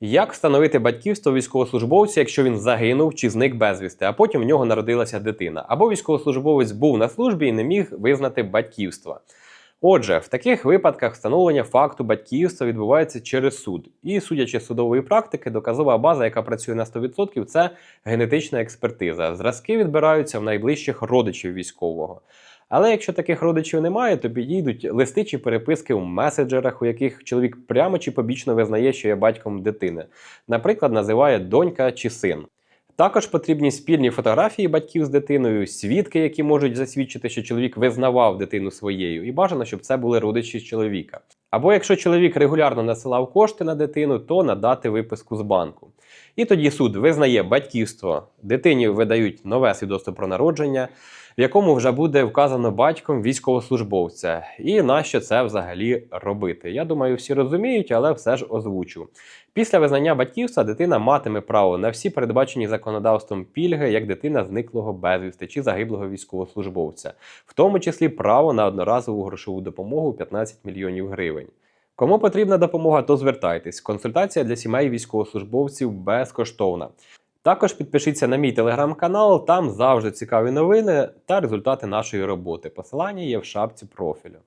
Як встановити батьківство військовослужбовця, якщо він загинув чи зник безвісти, а потім в нього народилася дитина, або військовослужбовець був на службі і не міг визнати батьківства? Отже, в таких випадках встановлення факту батьківства відбувається через суд. І, судячи з судової практики, доказова база, яка працює на 100%, це генетична експертиза. Зразки відбираються в найближчих родичів військового. Але якщо таких родичів немає, то підійдуть листи чи переписки у меседжерах, у яких чоловік прямо чи побічно визнає, що є батьком дитини. Наприклад, називає донька чи син. Також потрібні спільні фотографії батьків з дитиною, свідки, які можуть засвідчити, що чоловік визнавав дитину своєю, і бажано, щоб це були родичі чоловіка. Або якщо чоловік регулярно насилав кошти на дитину, то надати виписку з банку. І тоді суд визнає батьківство, дитині видають нове свідоцтво про народження, в якому вже буде вказано батьком військовослужбовця. І нащо це взагалі робити? Я думаю, всі розуміють, але все ж озвучу. Після визнання батьківства дитина матиме право на всі передбачені законодавством пільги, як дитина зниклого безвісти чи загиблого військовослужбовця, в тому числі право на одноразову грошову допомогу 15 мільйонів гривень. Кому потрібна допомога, то звертайтесь. Консультація для сімей військовослужбовців безкоштовна. Також підпишіться на мій телеграм-канал, там завжди цікаві новини та результати нашої роботи. Посилання є в шапці профілю.